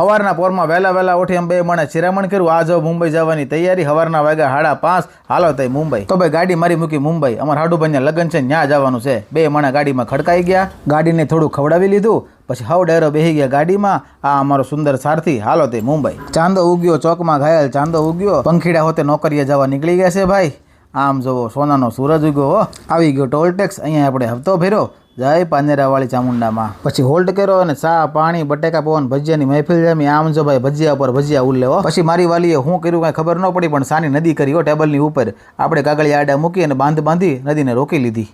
સવારના પોરમાં વહેલા વહેલા ઉઠી બે મને ચિરામણ કર્યું. આ જાઓ મુંબઈ જવાની તૈયારી. સવારના વાગ્યા હાડા પાંચ. હાલો તઈ મુંબઈ. તો ભાઈ ગાડી મારી મૂકી મુંબઈ. અમારા હાડુભાઈને લગ્ન છે ત્યાં જવાનું છે. બે માણા ગાડીમાં ખડકાઈ ગયા. ગાડીને થોડું ખવડાવી લીધું. પછી હવ ડેરો બેસી ગયા ગાડીમાં. આ અમારો સુંદર સારથી. હાલો તે મુંબઈ. ચાંદો ઉગ્યો, ચોકમાં ઘાયલ ચાંદો ઉગ્યો. પંખીડા હોતે નોકરીએ જવા નીકળી ગયા છે ભાઈ. આમ જોવો, સોનાનો સૂરજ ઉગ્યો આવી ગયો ટોલ ટેક્સ. અહીંયા આપણે હપ્તો ફેર્યો જય પાંજરાવાળી ચામુંડામાં. પછી હોલ્ડ કર્યો અને ચા પાણી બટેકા પવન ભજીયાની મહેફિલ જામી. આમ જો ભાઈ ભજીયા ઉપર ભજીયા ઉલ્લેવો પછી મારી વાલીએ હું કર્યું કાંઈ ખબર ન પડી પણ સાની નદી કરી હો ટેબલની ઉપર. આપણે કાગળિયા આડા મૂકી અને બાંધ બાંધી નદીને રોકી લીધી.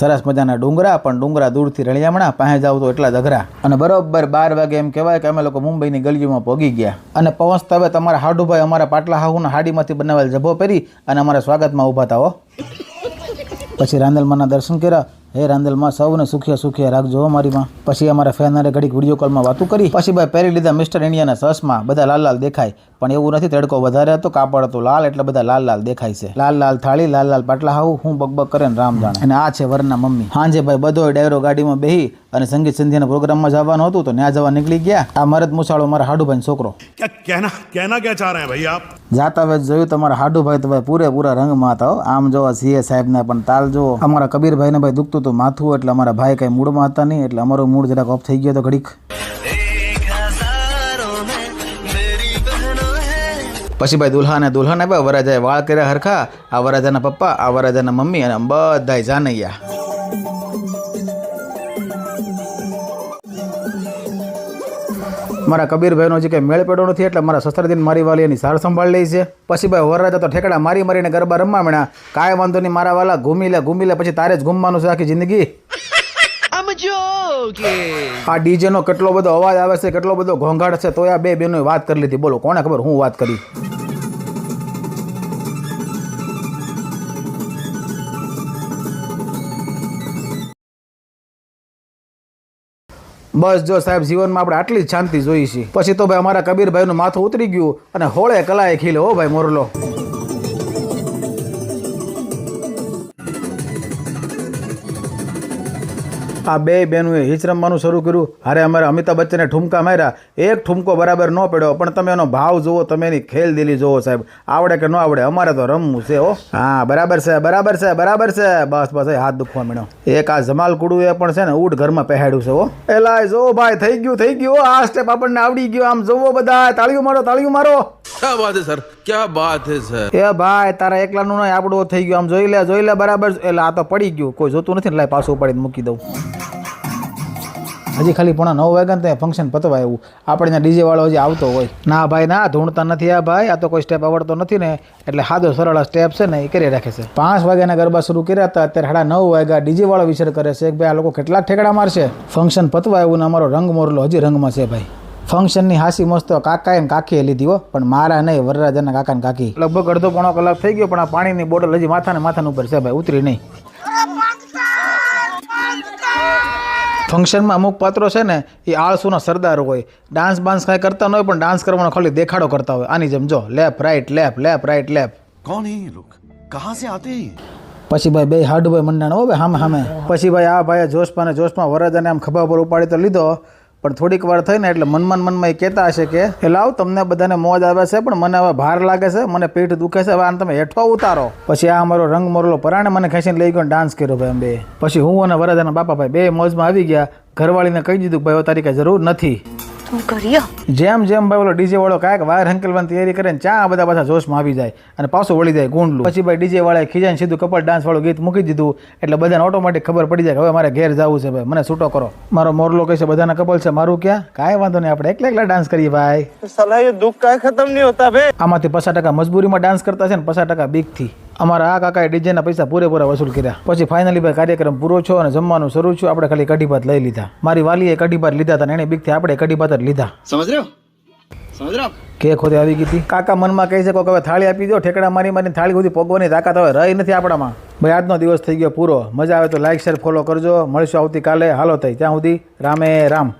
સરસ મજાના ડુંગરા પણ ડુંગરા દૂરથી રળિયામણા પાસે જાવ તો એટલા જ અને બરોબર બાર વાગે એમ કહેવાય કે અમે લોકો મુંબઈની ગલીઓમાં પહોંચી ગયા. અને પહોંચતા હવે તમારા હાડુભાઈ અમારા પાટલા હાહુના હાડીમાંથી બનાવેલ જભો પહેરી અને અમારા સ્વાગતમાં ઊભા હતા હો. પછી રાંદલમાના દર્શન કર્યા. હે રાંદેલમાં સૌને સુખિયા સુખિયા રાખજો મારીમાં પછી અમારા ફેનરે ઘડીક વીડિયો કોલમાં વાતું કરી. પછી ભાઈ પહેરી લીધા મિસ્ટર ઇન્ડિયાના સસમાં બધા લાલ લાલ દેખાય. પણ એવું નથી તડકો વધારે હતો કાપડ હતો લાલ એટલે બધા લાલ લાલ દેખાય છે. લાલ લાલ થાળી લાલ લાલ પાટલા હાવું હું બકબક કરે ને રામ જાણે. અને આ છે વરના મમ્મી. હાંજે ભાઈ બધો ડાયરો ગાડીમાં બેહી અને સંગીત સંધ્યાના પ્રોગ્રામમાં જવાનું હતું તો ત્યાં જવા નીકળી ગયા. આ મરદ મુસાળો મારા હાડુભાઈ છોકરો. કહેના કહેના ક્યાં ચાહ રહે ભાઈ આપ? જાતા વેત જોયું તમારા હાડુભાઈ તો ભાઈ પૂરેપૂરા રંગમાં હતા આમ જોવા સીએ સાહેબ ને પણ તાલ જુઓ. અમારા કબીરભાઈને ભાઈ દુખતું હતું માથું એટલે અમારા ભાઈ કઈ મૂળમાં હતા નહીં એટલે અમારો મૂડ જરાક ઓફ થઈ ગયો તો ઘડીક. પછી ભાઈ દુલ્હા અને દુલ્હન આવ્યા વરાજાએ વાળ કર્યા હરખા આ વરાજાના પપ્પા આ વરાજાના મમ્મી અને બધા જાનૈયા. મારા કબીરભાઈનો જે કંઈ મેળ પેડો નથી એટલે મારા શસ્ત્રદીન મારી વાલી એની સાર સંભાળ લે છે. પછી ભાઈ વરરાજા તો ઠેકડા મારી મારીને ગરબા રમવા મળ્યા કાંઈ વાંધો નહીં મારા વાલા ઘૂમી લે ઘૂમી લે પછી તારે જ ઘૂમવાનું છે આખી જિંદગી. આ ડીજે નો કેટલો બધો અવાજ આવે છે કેટલો બધો ઘોંઘાટ છે તો આ બે બેનો વાત કરી લીધી. બોલો કોને ખબર હું વાત કરી? બસ જો સાહેબ, જીવનમાં આપણે આટલી જ શાંતિ જોઈ છે. પછી તો ભાઈ અમારા કબીરભાઈનું માથું ઉતરી ગયું અને હોળે કલાએ ખીલે હો ભાઈ મોરલો. આ બે બહેનોએ હિચ રમવાનું શરૂ કર્યું. હારે અમારે અમિતાભ બચ્ચને ઠુમકા માર્યા. એક ઠુમકો બરાબર ન પડ્યો, પણ તમે એનો ભાવ જુઓ, તમે એની ખેલ દિલી જુઓ સાહેબ. આવડે કે ન આવડે, અમારે તો રમવું છે હો. હા, બરાબર છે બરાબર છે બરાબર છે. બસ બસ હાથ દુખવા મળ્યો એક આ જમાલ કુડું એ પણ છે ને ઊંટ ઘરમાં પહેર્યું છે હો. એલા જો ભાઈ, થઈ ગયું થઈ ગયું. આ સ્ટેપ આપણને આવડી ગયો. આમ જોવો બધા, તાળીઓ મારો તાળીઓ મારો. ક્યાં વાત છે, સર? ક્યાં વાત છે, સર? એ ભાઈ, તારા એકલાનું નહીં આપડો થઈ ગયો. આમ જોઈ લે જોઈ લે બરાબર એટલે આ તો પડી ગયું. કોઈ જોતું નથી ને, લાય પાછું ઉપાડીને મૂકી દઉં. હજી ખાલી પોણા નવ વાગ્યા ને ફંક્શન પતવા એવું આપણે ત્યાં ડીજે વાળો હજી આવતો હોય. ના ભાઈ, ના, ધૂણતા નથી આ ભાઈ. આ તો કોઈ સ્ટેપ આવડતો નથી ને. એટલે સાદો સરળ સ્ટેપ છે ને, એ કરી રાખે છે. પાંચ વાગ્યાના ગરબા શરૂ કર્યા હતા, અત્યારે સાડા નવ વાગ્યા. ડીજે વાળો વિચાર કરે છે કે ભાઈ આ લોકો કેટલાક ઠેકડા મારશે? ફંક્શન પતવા એવું ને, અમારો રંગ મોરલો હજી રંગમાં છે ભાઈ. ફંક્શનની હાસી મસ્તો કાકા એમ કાકીએ લીધી હો. પણ મારા નહીં વરરાજાના કાકાને કાકી. લગભગ અડધો પોણો કલાક થઈ ગયો પણ આ પાણીની બોટલ હજી માથાને માથાના ઉપર છે ભાઈ ઉતરી નહીં. ફંક્શનમાં અમુક પાત્રો છે ને એ આળસુના સરદાર હોય. ડાન્સ બાન્સ કાંઈ કરતા ન હોય પણ ડાન્સ કરવાનો ખાલી દેખાડો કરતા હોય. આની જેમ જો લેફ્ટ રાઈટ લેફ્ટ લેપ રાઈટ લેફ્ટ કોણ હે લોક કહા સે આતે પછી ભાઈ બે હાડુભાઈ મંડાણ હો ભાઈ હામે હામે. પછી ભાઈ આ ભાઈ જોશમાં ને જોશમાં વરરાજાને આમ ખભા પર ઉપાડી તો લીધો. પણ થોડીક વાર થઈને એટલે મનમાં મનમાં એ કહેતા હશે કે, એ લાવ, તમને બધાને મોજ આવે છે, પણ મને હવે ભાર લાગે છે, મને પેટ દુખે છે, હવે તમે હેઠો ઉતારો. પછી આ અમારો રંગ મોરલો પરાણે મને ખેંચીને લઈ ગયો ડાન્સ કર્યો ભાઈ એમ બે. પછી હું અને વરદાના બાપા ભાઈ બે મોજમાં આવી ગયા. ઘરવાળીને કહી દીધું ભાઈ તારી કાંઈ જરૂર નથી. હું કરીએ? જેમ જેમ ભાઈ ઓલો ડીજે વાળો કાંઈક વાયર હંકલવાની તૈયારી કરે ને ચા બધા પાછા જોશમાં આવી જાય અને પાછું વળી જાય ગોંડલું. પછી ભાઈ ડીજે વાળાએ ખીજાઈને સીધું કપલ ડાન્સ વાળું ગીત મૂકી દીધું. એટલે બધાને ઓટોમેટિક ખબર પડી જાય હવે મારે ઘેર જવું છે ભાઈ મને છૂટો કરો. મારો મોરલો કહે બધાના કપલ છે મારું ક્યાં? કાંઈ વાંધો નહીં આપણે એકલા એકલા ડાન્સ કરીએ ભાઈ. સલાહ દુઃખ કાંઈ ખતમ નહીં હોતા ભાઈ. આમાંથી પચાસ ટકા મજબૂરીમાં ડાન્સ કરતા છે ને પચાસ ટકા બીકથી. અમારા આ કાકાએ ડીજેના પૈસા પૂરેપૂરા વસૂલ કર્યા. પછી ફાઇનલી ભાઈ કાર્યક્રમ પૂરો છો અને જમવાનું શરૂ છું આપણે ખાલી કઢી ભાત લઈ લીધા. મારી વાલીએ કઢી ભાત લીધા હતા એને બીકથી આપણે કઢી ભાત જ લીધા. સમજ રહ્યો? સમજ આવી ગઈ કાકા મનમાં કહી શકો કે હવે થાળી આપી દો ઠેકડા મારી મારી થાળી સુધી પોગવાની તાકાત રહી નથી આપણામાં. ભાઈ આજનો દિવસ થઈ ગયો પૂરો. મજા આવે તો લાઇક શેર ફોલો કરજો. મળશું આવતીકાલે. હાલો થઈ ત્યાં સુધી રામે રામ.